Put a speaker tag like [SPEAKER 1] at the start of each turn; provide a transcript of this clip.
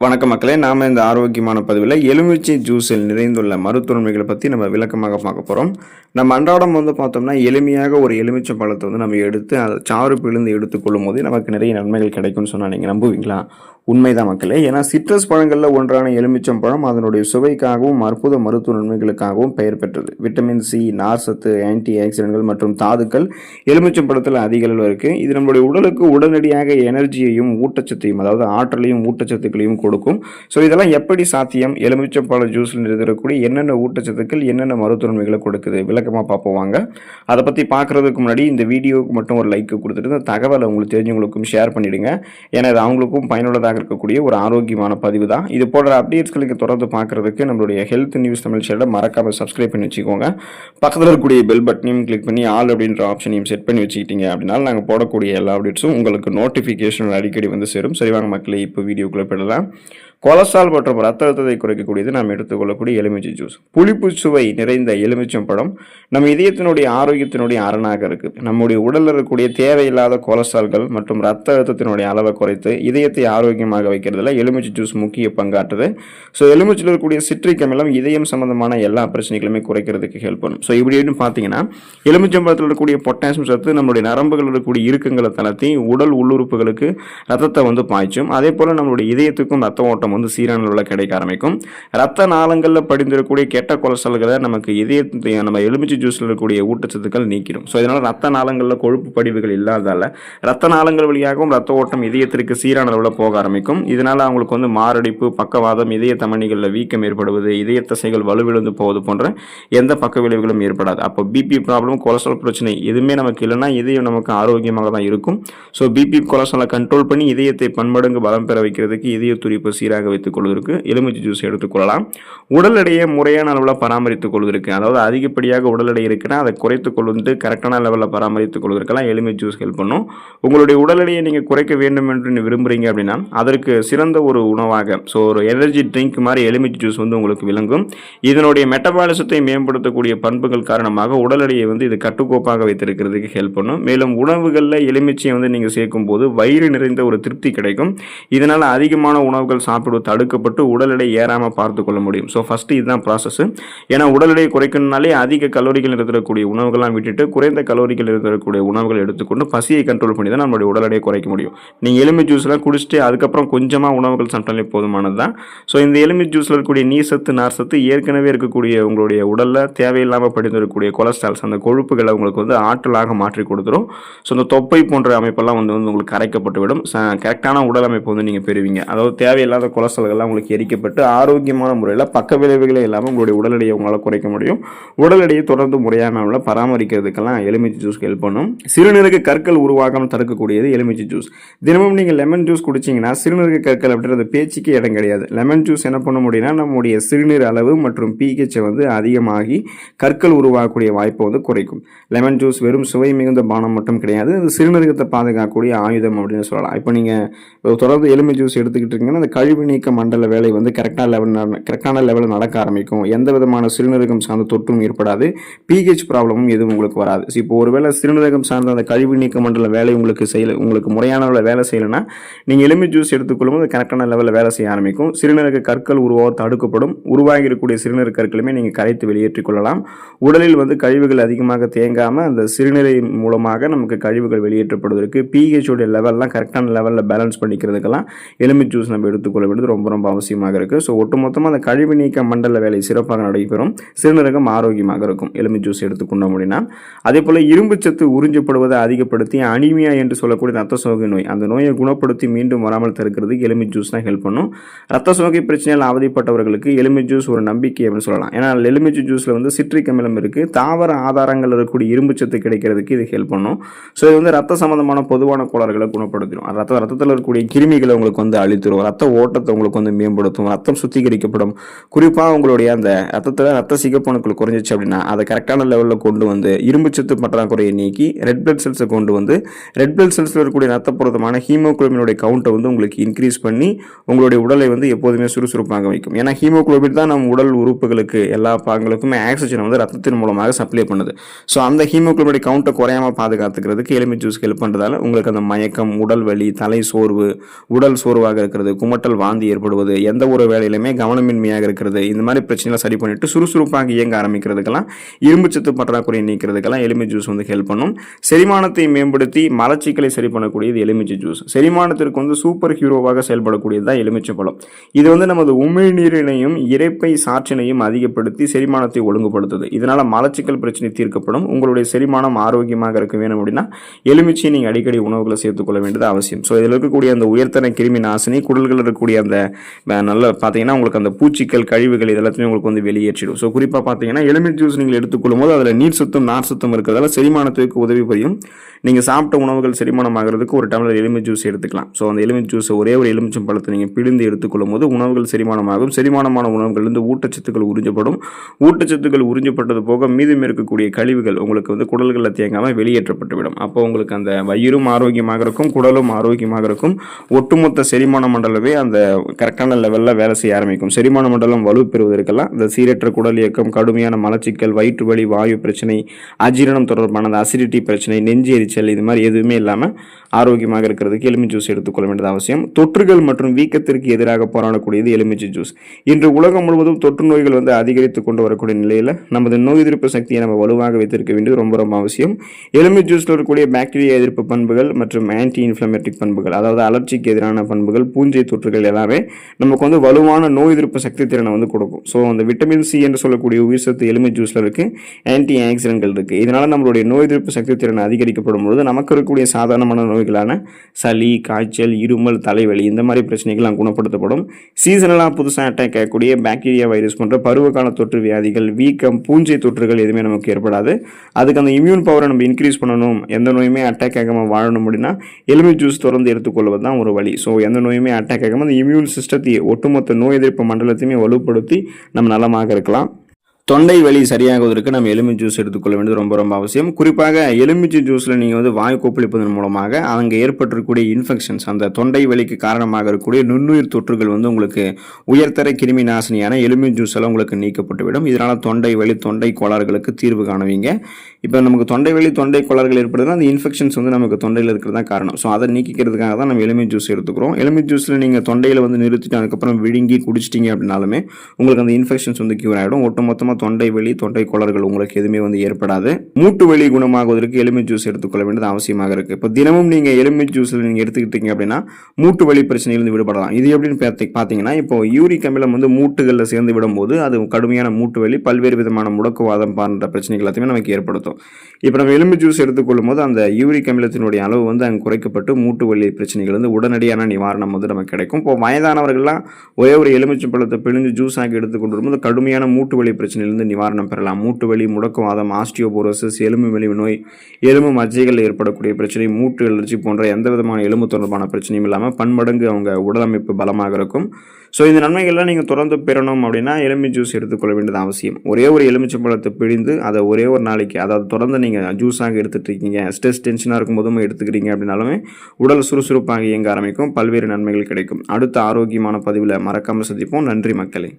[SPEAKER 1] வணக்கம் மக்களே நாம் இந்த ஆரோக்கியமான பதிவில் எலுமிச்சை ஜூஸில் நிறைந்துள்ள மருத்துவமைகளை பற்றி நம்ம விளக்கமாக பார்க்க போகிறோம் நம்ம அன்றாடம் வந்து பார்த்தோம்னா எளிமையாக ஒரு எலுமிச்சை பழத்தை வந்து நம்ம எடுத்து அதை சாறு பிழுந்து எடுத்துக்கொள்ளும் போது நமக்கு நிறைய நன்மைகள் கிடைக்கும்னு சொன்னால் நீங்கள் நம்புவீங்களா? உண்மைதான் மக்களே. ஏன்னா சிட்ரஸ் பழங்களில் ஒன்றான எலுமிச்சம் பழம் அதனுடைய சுவைக்காகவும் அற்புத மருத்துவ நன்மைகளுக்காகவும் பெயர் பெற்றது. விட்டமின் சி நார்சத்து ஆன்டி ஆக்சிடென்ட்கள் மற்றும் தாதுக்கள் எலுமிச்சம் பழத்தில் அதிக அளவில் இருக்குது இது நம்மளுடைய உடலுக்கு உடனடியாக எனர்ஜியையும் ஊட்டச்சத்தையும் அதாவது ஆற்றலையும் ஊட்டச்சத்துக்களையும் கொடுக்கும். ஸோ இதெல்லாம் எப்படி சாத்தியம்? எலுமிச்சம் பழ ஜூஸில் இருக்கக்கூடிய என்னென்ன ஊட்டச்சத்துக்கள் என்னென்ன மருத்துவ நன்மைகளை கொடுக்குது? விளக்கமாக பார்ப்போம் வாங்க. அதை பற்றி பார்க்குறதுக்கு முன்னாடி இந்த வீடியோவுக்கு மட்டும் ஒரு லைக் கொடுத்துட்டு இந்த தகவலை உங்களுக்கு தெரிஞ்சவங்களுக்கும் ஷேர் பண்ணிவிடுங்க ஏன்னா இது அவங்களுக்கும் பயனுள்ளதாக இருக்கக்கூடிய ஒரு ஆரோக்கியமான பதிவு தான். இது போன்ற அப்டேட்ஸ்களுக்கு தொடர்ந்து பார்க்குறதுக்கு நம்மளுடைய ஹெல்த் நியூஸ் தமிழ் சேனலை மறக்காமல் சப்ஸ்கிரைப் பண்ணி வச்சுக்கோங்க. பக்கத்தில் இருக்கக்கூடிய பெல் பட்டனையும் கிளிக் பண்ணி ஆல் அப்படின்ற ஆப்ஷனையும் செட் பண்ணி வச்சுக்கிட்டீங்க அப்படின்னா நாங்கள் போடக்கூடிய எல்லா அப்டேட்ஸும் உங்களுக்கு நோட்டிஃபிகேஷன் அடிக்கடி வந்து சேரும். சரிவாங்க மக்களை இப்போ வீடியோக்குள்ளே போயிடலாம். கொலஸ்ட்ரால் மற்றும் ரத்த அழுத்தத்தை குறைக்கக்கூடியது நாம் எடுத்துக்கொள்ளக்கூடிய எலுமிச்சை ஜூஸ். புளிப்பு சுவை நிறைந்த எலுமிச்சம் பழம் நம்ம இதயத்தினுடைய ஆரோக்கியத்தினுடைய அரணாக இருக்குது நம்முடைய உடலில் இருக்கக்கூடிய தேவையில்லாத கொலஸ்ட்ரால்கள் மற்றும் ரத்த அழுத்தத்தினுடைய அளவை குறைத்து இதயத்தை ஆரோக்கியமாக வைக்கிறதுல எலுமிச்சை ஜூஸ் முக்கிய பங்காற்றுது. ஸோ எலுமிச்சில் இருக்கக்கூடிய சிட்ரிக் அமிலம் இதயம் சம்பந்தமான எல்லா பிரச்சனைகளுமே குறைக்கிறதுக்கு ஹெல்ப் பண்ணும். ஸோ இப்படின்னு பார்த்தீங்கன்னா எலுமிச்சம்பழத்தில் இருக்கக்கூடிய பொட்டாசியம் சத்து நம்மளுடைய நரம்புகள் இருக்கக்கூடிய இருக்கங்களை தளர்த்தி உடல் உள்ளுறுப்புகளுக்கு ரத்தத்தை வந்து பாய்ச்சும். அதே போல் நம்மளுடைய இதயத்துக்கும் ரத்த ஓட்டம் வந்து சீரான அளவில் கிடைக்க ஆரம்பிக்கும். ரத்த நாளங்களில் படிந்திருக்கக்கூடிய கெட்ட கொலஸ்ட்ரால்களை நமக்கு இதயத்தை நம்ம எலுமிச்சை ஜூஸில் இருக்கக்கூடிய ஊட்டச்சத்துக்கள் நீக்கிடும். ஸோ இதனால் ரத்த நாளங்களில் கொழுப்பு படிவுகள் இல்லாததால் ரத்த நாளங்கள் வழியாகவும் ரத்த ஓட்டம் இதயத்திற்கு சீரான அளவில் போக ஆரம்பிக்கும். இதனால் அவங்களுக்கு வந்து மாரடைப்பு பக்கவாதம் இதய தமணிகளில் வீக்கம் ஏற்படுவது இதய தசைகள் வலுவிழந்து போவது போன்ற எந்த பக்க விளைவுகளும் ஏற்படாது. அப்போ பிபி ப்ராப்ளம் கொலஸ்ட்ரால் பிரச்சனை எதுவுமே நமக்கு இல்லைன்னா இதயம் நமக்கு ஆரோக்கியமாக தான் இருக்கும். ஸோ பிபி கொலஸ்ட்ராலை கண்ட்ரோல் பண்ணி இதயத்தை பன்மடங்கு பலம் பெற வைக்கிறதுக்கு இதய துடிப்பு சீராக வைத்துக் கொள்வதற்கு எலுமிச்சை ஜூஸ் எடுத்துக்கொள்ளலாம் உடல் எடையை முறையான அளவில் பராமரித்துக் கொள்வதற்கு அதாவது அதிகப்படியாக உடல் எடை இருக்குன்னா அதை குறைத்துக் கொள்வது கரெக்டான லெவலில் பராமரித்துக் கொள்வதற்கெல்லாம் எலுமிச்சை ஜூஸ் ஹெல்ப் பண்ணும். உங்களுடைய உடல் எடையை நீங்கள் குறைக்க வேண்டும் என்று விரும்புகிறீங்க அப்படின்னா அதற்கு சிறந்த ஒரு உணவாக. ஸோ ஒரு எனர்ஜி ட்ரிங்க் மாதிரி எலுமிச்சை ஜூஸ் வந்து உங்களுக்கு விளங்கும். இதனுடைய மெட்டபாலிசத்தை மேம்படுத்தக்கூடிய பண்புகள் காரணமாக உடல் எடையை வந்து இது கட்டுக்கோப்பாக வைத்திருக்கிறதுக்கு ஹெல்ப் பண்ணும். மேலும் உணவுகளில் எலுமிச்சையை வந்து நீங்கள் சேர்க்கும் போது வயிறு நிறைந்த ஒரு திருப்தி கிடைக்கும். இதனால் அதிகமான உணவுகள் சாப்பிடுவது தடுக்கப்பட்டு உடல் எடை ஏறாமல் பார்த்து கொள்ள முடியும். ஸோ ஃபஸ்ட்டு இதுதான் ப்ராசஸ் ஏன்னா உடல் எடையை குறைக்கணும்னாலே அதிக கலோரிகள் இருக்கக்கூடிய உணவுகள்லாம் விட்டுட்டு குறைந்த கலோரிகள் இருக்கக்கூடிய உணவுகள் எடுத்துக்கொண்டு பசியை கண்ட்ரோல் பண்ணி தான் நம்மளுடைய உடல் எடையை குறைக்க முடியும். நீங்கள் எலும்பு ஜூஸ்லாம் குடிச்சிட்டு அதுக்கப்புறம் கொஞ்சமாக உணவுகள் சாப்பிட்டாலே போதுமானது தான் ஸோ இந்த எலுமி ஜூஸில் இருக்கக்கூடிய நீர் சத்து நார் சத்து ஏற்கனவே இருக்கக்கூடிய உங்களுடைய உடலில் தேவையில்லாமல் படிந்திருக்கக்கூடிய கொலஸ்ட்ரால்ஸ் அந்த கொழுப்புகளை உங்களுக்கு வந்து ஆற்றலாக மாற்றி கொடுத்துரும். ஸோ இந்த தொப்பை போன்ற அமைப்பெல்லாம் வந்து வந்து உங்களுக்கு கரைக்கப்பட்டு விடும் கரெக்டான உடல் அமைப்பு வந்து நீங்கள் பெறுவீங்க. அதாவது தேவையில்லாத கொலஸ்ட்ரால்கள்லாம் உங்களுக்கு எரிக்கப்பட்டு ஆரோக்கியமான முறையில் பக்க விளைவுகளே இல்லாமல் உங்களுடைய உடல் எடையை உங்களால் குறைக்க முடியும். உடல் எடையை தொடர்ந்து முறையான பராமரிக்கிறதுக்கெல்லாம் எலுமிச்சை ஜூஸ் ஹெல்ப் பண்ணும். சிறுநீருக்கு கற்கள் உருவாகாமல் தடுக்கக்கூடியது எலுமிச்சை ஜூஸ் தினமும் நீங்கள் லெமன் ஜூஸ் குடிச்சிங்கன்னா சிறுநீரக கற்கள் அப்படின்றது பேச்சுக்கே இடம் கிடையாது. லெமன் ஜூஸ் என்ன பண்ண முடியும்னா நம்முடைய சிறுநீர் அளவு மற்றும் பிஹெச்சை வந்து அதிகமாகி கற்கள் உருவாகக்கூடிய வாய்ப்பை வந்து குறைக்கும். லெமன் ஜூஸ் வெறும் சுவை மிகுந்த பானம் மட்டும் கிடையாது அது சிறுநீரகத்தை பாதுகாக்கக்கூடிய ஆயுதம் அப்படின்னு சொல்லலாம். இப்போ நீங்கள் தொடர்ந்து எலும்பு ஜூஸ் எடுத்துக்கிட்டு இருக்கீங்கன்னா அந்த கழிவு நீக்க மண்டல வேலை வந்து கரெக்டான லெவல் கரெக்டான லெவலில் நடக்க ஆரம்பிக்கும். எந்த விதமான சிறுநீரகம் சார்ந்த தொற்றும் ஏற்படாது பிஹெச் ப்ராப்ளமும் எதுவும் உங்களுக்கு வராது. ஸோ இப்போ ஒருவேளை சிறுநீரகம் சார்ந்த அந்த கழிவு நீக்க மண்டல வேலை உங்களுக்கு செய்யலை உங்களுக்கு முறையான அளவில் வேலை செய்யலைன்னா நீங்கள் எலும்பு ஜூஸ் எடுத்துக்கொள்ளும் எடுத்துக்கொள்ளும்போது கரெக்டான லெவலில் வேலை செய்ய ஆரம்பிக்கும். சிறுநீரக கற்கள் உருவாக தடுக்கப்படும். உருவாகி இருக்கக்கூடிய சிறுநீரக கற்களுமே நீங்கள் கரைத்து வெளியேற்றிக் கொள்ளலாம். உடலில் வந்து கழிவுகள் அதிகமாக தேங்காமல் அந்த சிறுநீரை மூலமாக நமக்கு கழிவுகள் வெளியேற்றப்படுவதற்கு பிஹெச்சோடைய லெவல்லாம் கரெக்டான லெவலில் பேலன்ஸ் பண்ணிக்கிறதுக்கெல்லாம் எலும்பு ஜூஸ் நம்ம எடுத்துக்கொள்ள வேண்டியது ரொம்ப ரொம்ப அவசியமாக இருக்குது ஸோ ஒட்டுமொத்தமாக அந்த கழிவு நீக்க மண்டல வேலை சிறப்பாக நடைபெறும். சிறுநீரகம் ஆரோக்கியமாக இருக்கும். எலும்பு ஜூஸ் எடுத்துக்கொண்ட அப்படின்னா அதே போல் இரும்பு சத்து உறிஞ்சப்படுவதை அதிகப்படுத்தி அனிமியா என்று சொல்லக்கூடிய ரத்த சோகை நோய். அந்த நோயை குணப்படுத்தி மீண்டும் வராமல் தடுக்கிறதுக்கு எலுமி ஜூஸ் தான் ஹெல்ப் பண்ணும். ரத்த சோகை பிரச்சனையில் அவதிப்பட்டவர்களுக்கு எலுமி ஜூஸ் ஒரு நம்பிக்கை அப்படின்னு சொல்லலாம். ஏன்னா எலுமிச்சை ஜூஸில் வந்து சிட்ரிக் அமிலம் இருக்குது தாவர ஆதாரங்கள் இருக்கக்கூடிய இரும்பு சத்து கிடைக்கிறதுக்கு இது ஹெல்ப் பண்ணும். ஸோ இது வந்து ரத்த சம்மந்தமான பொதுவான கோளாறுகளை குணப்படுத்திடும். ரத்த ரத்தத்தில் இருக்கக்கூடிய கிருமிகளை உங்களுக்கு வந்து அழித்துடும் ரத்த ஓட்டத்தை உங்களுக்கு வந்து மேம்படுத்தும். ரத்தம் சுத்திகரிக்கப்படும். குறிப்பாக உங்களுடைய அந்த ரத்தத்தில் ரத்த சிகப்பணுக்கள் குறைஞ்சிச்சு அப்படின்னா அதை கரெக்டான லெவலில் கொண்டு வந்து இரும்பு சத்து பற்றாக்குறையை நீக்கி ரெட் பிளட் செல்ஸை கொண்டு வந்து ரெட் பிளட் செல்ஸில் இருக்கக்கூடிய ரத்த புரதமான ஹீமோகுளோபினுடைய கவுண்ட்டை வந்து உங்களுக்கு இன்க்ரீஸ் பண்ணி உங்களுடைய உடலை வந்து எப்போதுமே சுறுசுறுப்பாக வைக்கும். ஏன்னா ஹீமோக்ளோபின் தான் நம்ம உடல் உறுப்புகளுக்கு எல்லா பாகங்களுக்குமே ஆக்சிஜன் வந்து ரத்தத்தின் மூலமாக சப்ளை பண்ணுது. ஸோ அந்த ஹீமோக்ளோபினுடைய கவுண்ட்டை குறையாமல் பாதுகாத்துக்கிறதுக்கு எலுமிச்சை ஜூஸ் ஹெல்ப் பண்ணுறதால உங்களுக்கு அந்த மயக்கம் உடல் வலி தலை சோர்வு உடல் சோர்வாக இருக்கிறது குமட்டல் வாந்தி ஏற்படுவது எந்த ஒரு வேலையிலுமே கவனமின்மையாக இருக்கிறது இந்த மாதிரி பிரச்சனைகளை சரி பண்ணிட்டு சுறுசுறுப்பாக இயங்க ஆரம்பிக்கிறதுக்கெல்லாம் இரும்புச்சத்து பற்றாக்குறையை நீக்கிறதுக்கெல்லாம் எலுமிச்சை ஜூஸ் வந்து ஹெல்ப் பண்ணும். செரிமானத்தை மேம்படுத்தி மலச்சிக்கலை சரி பண்ணக்கூடியது எலுமிச்சை ஜூஸ் செரிமானத்திற்கு வந்து சூப்பர் ஹீரோவாக செயல்படக்கூடியது தான் எலுமிச்சை பழம். இது வந்து நமது உமிழ்நீரினையும் இரைப்பை சாற்றினையும் அதிகப்படுத்தி செரிமானத்தை ஒழுங்குபடுத்துது. இதனால மலச்சிக்கல் பிரச்சனை தீர்க்கப்படும். உங்களுடைய செரிமானம் ஆரோக்கியமாக இருக்க வேணும் அப்படின்னா எலுமிச்சையை நீங்கள் அடிக்கடி உணவுகளை சேர்த்துக்கொள்ள வேண்டியது அவசியம். ஸோ இதில் இருக்கக்கூடிய அந்த உயர்த்தன கிருமி நாசினி குடல்களில் இருக்கக்கூடிய அந்த நல்ல பார்த்தீங்கன்னா உங்களுக்கு அந்த பூச்சிக்கள் கழிவுகள் இதெல்லாத்தையும் உங்களுக்கு வந்து வெளியேற்றிடும். ஸோ குறிப்பாக பார்த்தீங்கன்னா எலுமிச்சை ஜூஸ் நீங்கள் எடுத்துக்கொள்ளும் போது அதில் நீர் சுத்தம் நார் சுத்தம் இருக்கிறதால செரிமானத்துக்கு உதவி புரியும். நீங்கள் சாப்பிட்ட உணவுகள் செரிமானம் ஆகிறதுக்கு ஒரு டம்ளர் எலுமிச்சை ஜூஸ் எடுத்துக்கலாம். ஸோ அந்த எலுமிச்சை ஜூஸ் ஒரே ஒரு எலுமிச்சம் பழத்தை நீங்கள் பிழிந்து எடுத்துக்கொள்ளும் போது உணவுகள் செரிமானமாகும். செரிமானமான உணவுகள்லேருந்து ஊட்டச்சத்துக்கள் உறிஞ்சப்படும். ஊட்டச்சத்துக்கள் உறிஞ்சப்பட்டது போக மீதம் இருக்கக்கூடிய கழிவுகள் உங்களுக்கு வந்து குடல்களில் தேங்காமல் வெளியேற்றப்பட்டுவிடும் அப்போ உங்களுக்கு அந்த வயிறும் ஆரோக்கியமாக இருக்கும் குடலும் ஆரோக்கியமாக இருக்கும். ஒட்டுமொத்த செரிமான மண்டலமே அந்த கரெக்டான லெவலில் வேலை செய்ய ஆரம்பிக்கும். செரிமான மண்டலம் வலுப்பெறுவதற்கெல்லாம் இந்த சீரற்ற குடல் இயக்கம் கடுமையான மலச்சிக்கல் வயிற்று வலி வாயு பிரச்சனை அஜீரணம் தொடர்பான அந்த அசிடிட்டி பிரச்சனை நெஞ்சு எரிச்சல் இது மாதிரி எதுவுமே இல்லாமல் ஆரோக்கியமாக இருக்கிறதுக்கு எலுமிச்சூஸ் எடுத்துக்கொள்ள வேண்டியது அவசியம். தொற்றுகள் மற்றும் வீக்கத்திற்கு எதிராக போராடக்கூடியது எலுமிச்சை ஜூஸ். இன்று உலகம் முழுவதும் தொற்று நோய்கள் வந்து அதிகரித்து கொண்டு வரக்கூடிய நிலையில் நமது நோய் எதிர்ப்பு சக்தியை நம்ம வலுவாக வைத்திருக்க வேண்டியது ரொம்ப ரொம்ப அவசியம். எலுமிச்சை ஜூஸில் இருக்கக்கூடிய பாக்டீரியா எதிர்ப்பு பண்புகள் மற்றும் ஆன்டி இன்ஃப்ளமேட்டிக் பண்புகள் அதாவது அலர்ச்சிக்கு எதிரான பண்புகள் பூஞ்சை தொற்றுகள் எல்லாமே நமக்கு வந்து வலுவான நோய் எதிர்ப்பு சக்தி திறனை வந்து கொடுக்கும். ஸோ அந்த விட்டமின் சி என்று சொல்லக்கூடிய உயிர் சத்து எலுமிச்சை ஜூஸில் இருக்கு ஆன்டி ஆக்சிடென்ட்கள் இருக்குது இதனால் நம்மளுடைய நோய் எதிர்ப்பு சக்தி திறன் அதிகரிக்கப்படும் பொழுது நமக்கு இருக்கக்கூடிய சாதாரணமான நோய்களான சளி காய்ச்சல் இருமல் தலைவலி இந்த மாதிரி பிரச்சனைகள்லாம் குணப்படுத்தப்படும். சீசனலாக புதுசாக அட்டாக் ஆகக்கூடிய பாக்டீரியா வைரஸ் போன்ற பருவகால தொற்று வியாதிகள் வீக்கம் பூஞ்சை தொற்றுகள் எதுவுமே நமக்கு ஏற்படாது. அதுக்கு அந்த இம்யூன் பவரை நம்ம இன்க்ரீஸ் பண்ணணும். எந்த நோயுமே அட்டாக் ஆகாமல் வாழணும் அப்படின்னா எலுமிச்சை ஜூஸ் தொடர்ந்து எடுத்துக்கொள்வது தான் ஒரு வழி. ஸோ எந்த நோயுமே அட்டாக் ஆகாமல் அந்த இம்யூன் சிஸ்டத்தை ஒட்டுமொத்த நோய் எதிர்ப்பு மண்டலத்தையுமே வலுப்படுத்தி நம்ம நலமாக இருக்கலாம். தொண்டை வலி சரியாகுவதற்கு நம்ம எலுமிச்சை ஜூஸ் எடுத்துக்கொள்ள வேண்டியது ரொம்ப ரொம்ப அவசியம். குறிப்பாக எலுமிச்சை ஜூஸில் நீங்கள் வந்து வாய் கொப்பளிப்பதன் மூலமாக அங்கே ஏற்பட்டிருக்கக்கூடிய இன்ஃபெக்ஷன்ஸ் அந்த தொண்டை வலிக்கு காரணமாக இருக்கக்கூடிய நுண்ணுயிர் தொற்றுகள் வந்து உங்களுக்கு உயர்தர கிருமி நாசினியான எலுமிச்சை ஜூஸ் எல்லாம் உங்களுக்கு நீக்கப்பட்டுவிடும். இதனால் தொண்டை வலி தொண்டை கோளாறுகளுக்கு தீர்வு காணுவீங்க. இப்போ நமக்கு தொண்டை வலி தொண்டை கோளாறுகள் ஏற்படுதுன்னா அந்த இன்ஃபெக்ஷன்ஸ் வந்து நமக்கு தொண்டையில் இருக்கிறது தான் காரணம். ஸோ அதை நீக்கிக்கிறதுக்காக தான் நம்ம எலுமிச்சை ஜூஸ் எடுத்துக்கிறோம். எலுமிச்சை ஜூஸில் நீங்கள் தொண்டையில் வந்து நிறுத்திட்டு அதுக்கப்புறம் விழுங்கி குடிச்சிட்டிங்க அப்படின்னாலுமே உங்களுக்கு அந்த இன்ஃபெக்ஷன்ஸ் வந்து கியூர் ஆகிடும் ஒட்டுமொத்தமாக தொண்டை வலி தொண்டை கோளர்கள் உங்களுக்கு எதுவுமே வந்து ஏற்படாது. மூட்டு வலி குணமாகுவதற்கு எலுமிச்சை ஜூஸ் எடுத்துக்கொள்ள வேண்டியது அவசியமாக இருக்குது இப்போ தினமும் நீங்கள் எலுமிச்சை ஜூஸில் நீங்கள் எடுத்துக்கிட்டீங்க அப்படின்னா மூட்டு வலி பிரச்சனையிலிருந்து விடுபடலாம். இது எப்படின்னு பார்த்தீங்கன்னா இப்போ யூரிக் அமிலம் வந்து மூட்டுகளில் சேர்ந்து விடும்போது அது கடுமையான மூட்டு வலி பல்வேறு விதமான முடக்குவாதம் போன்ற பிரச்சனைகள் எல்லாத்தையுமே நமக்கு ஏற்படுத்தும். இப்போ நம்ம எலும்பு ஜூஸ் எடுத்துக்கொள்ளும் போது அந்த யூரிக் அமிலத்தினுடைய அளவு வந்து அங்கே குறைக்கப்பட்டு மூட்டு வலி பிரச்சனைகள் வந்து உடனடியான நிவாரணம் வந்து நமக்கு கிடைக்கும். இப்போ வயதானவர்கள்லாம் ஒரே ஒரு எலுமிச்சை பழத்தை பிழிஞ்சு ஜூஸ் ஆக்கி எடுத்துக்கொண்டு வரும்போது கடுமையான மூட்டு வலி பிரச்சனையிலிருந்து நிவாரணம் பெறலாம். மூட்டு வலி முடக்குவாதம் ஆஸ்டியோபோரோசிஸ் எலும்பு மெலிவு நோய் எலும்பு மஜ்ஜைகளில் ஏற்படக்கூடிய பிரச்சனை மூட்டு எழுச்சி போன்ற எந்த விதமான எலும்பு தொடர்பான பிரச்சனையும் இல்லாமல் பன்மடங்கு அவங்க உடலமைப்பு பலமாக இருக்கும். ஸோ இந்த நன்மைகள்லாம் நீங்கள் தொடர்ந்து பெறணும் அப்படின்னா எலும்பி ஜூஸ் எடுத்துக்கொள்ள வேண்டியது அவசியம். ஒரே ஒரு எலுமிச்சம்பழத்தை பிழிந்து அதை ஒரே ஒரு நாளைக்கு அதாவது தொடர்ந்து நீங்கள் ஜூஸாக எடுத்துகிட்டு இருக்கீங்க ஸ்ட்ரெஸ் டென்ஷனாக இருக்கும்போதும் எடுத்துக்கிறீங்க அப்படின்னாலுமே உடல் சுறுசுறுப்பாக இயங்க ஆரம்பிக்கும். பல்வேறு நன்மைகள் கிடைக்கும். அடுத்த ஆரோக்கியமான பதிவில் மறக்காமல் சந்திப்போம். நன்றி மக்களே.